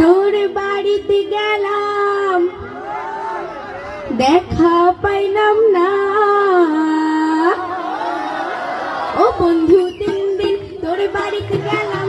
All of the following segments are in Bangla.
তোর বাড়িতে গেলাম দেখা পাইলাম না। ও বন্ধু তিন দিন তোর বাড়িতে গেলাম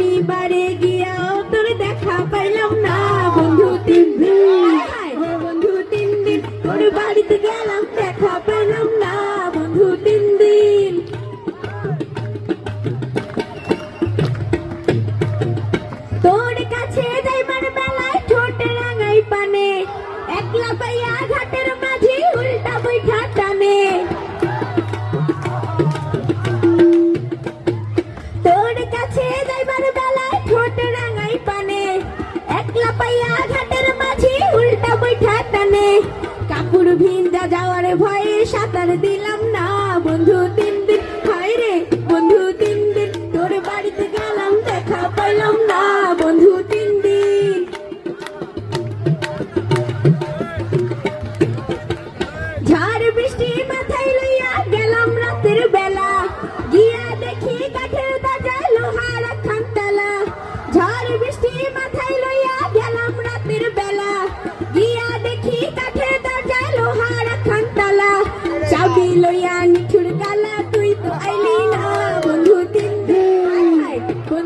শনিবারে গিয়াও তোর দেখা পাইলাম না। বন্ধু তিন দিন বন্ধু তিন দিন তোর বাড়িতে গেলাম পানে। একলা পাইয়া ঘাটের মাঝি উল্টা বৈঠা টানে। কাপড় ভিন্দা যাওয়ার ভয়ে সাঁতার দিলাম না, বন্ধু।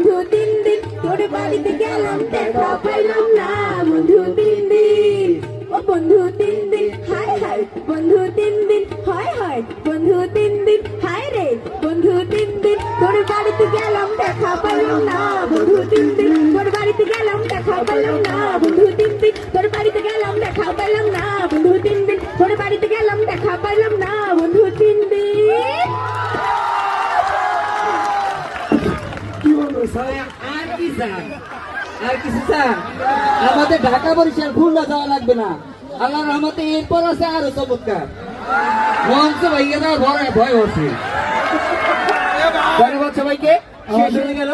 বন্ধু তিন দিন তোর বাড়িতে গেলাম, দেখা পাইলাম না। বন্ধু তিন দিন, ও বন্ধু তিন দিন হায় হায় বন্ধু তিন দিন হয় হয় বন্ধু তিন দিন হায় রে। বন্ধু তিন দিন, তোর বাড়িতে গেলাম, দেখা পাইলাম না। বন্ধু তিন দিন, তোর বাড়িতে গেলাম, দেখা পাইলাম না। বন্ধু তিন দিন, তোর বাড়িতে গেলাম, দেখা পাইলাম না। বন্ধু তিন দিন, তোর বাড়িতে গেলাম, দেখা পাইলাম না। আর কি স্যার আর কিছু স্যার আমাদের ঢাকা বরিশাল খুলনা যাওয়া লাগবে না। আল্লাহ রহমতে এরপর আছে আরও চমৎকার। মঞ্চ ভাইয়া দেওয়ার ভয় ভয় হচ্ছে। ধন্যবাদ সবাইকে। শেষ হয়ে গেল।